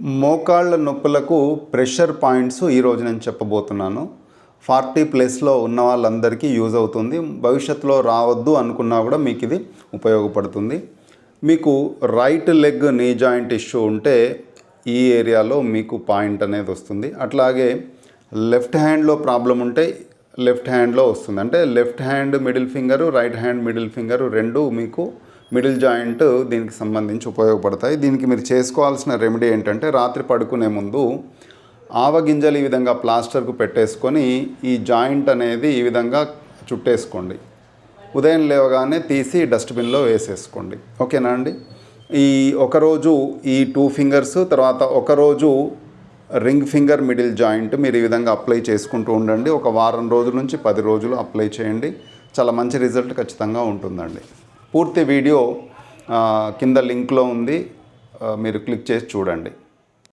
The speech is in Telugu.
మోకాళ్ళ నొప్పులకు ప్రెషర్ పాయింట్స్ ఈరోజు నేను చెప్పబోతున్నాను. ఫార్టీ ప్లస్లో ఉన్న వాళ్ళందరికీ యూజ్ అవుతుంది. భవిష్యత్తులో రావద్దు అనుకున్నా కూడా మీకు ఇది ఉపయోగపడుతుంది. మీకు right leg knee joint issue ఉంటే ఈ ఏరియాలో మీకు పాయింట్ అనేది వస్తుంది. అట్లాగే లెఫ్ట్ హ్యాండ్లో ప్రాబ్లం ఉంటే లెఫ్ట్ హ్యాండ్లో వస్తుంది. అంటే left hand middle finger right hand middle finger రెండు మీకు మిడిల్ జాయింట్ దీనికి సంబంధించి ఉపయోగపడతాయి. దీనికి మీరు చేసుకోవాల్సిన రెమెడీ ఏంటంటే రాత్రి పడుకునే ముందు ఆవగింజలు ఈ విధంగా ప్లాస్టర్కు పెట్టేసుకొని ఈ జాయింట్ అనేది ఈ విధంగా చుట్టేసుకోండి. ఉదయం లేవగానే తీసి డస్ట్బిన్లో వేసేసుకోండి. ఓకేనా అండి? ఈ ఒకరోజు ఈ టూ ఫింగర్స్ తర్వాత ఒకరోజు రింగ్ ఫింగర్ మిడిల్ జాయింట్ మీరు ఈ విధంగా అప్లై చేసుకుంటూ ఉండండి. ఒక వారం రోజుల నుంచి పది రోజులు అప్లై చేయండి. చాలా మంచి రిజల్ట్ ఖచ్చితంగా ఉంటుందండి. పూర్తి వీడియో కింద లింక్లో ఉంది. మీరు క్లిక్ చేసి చూడండి.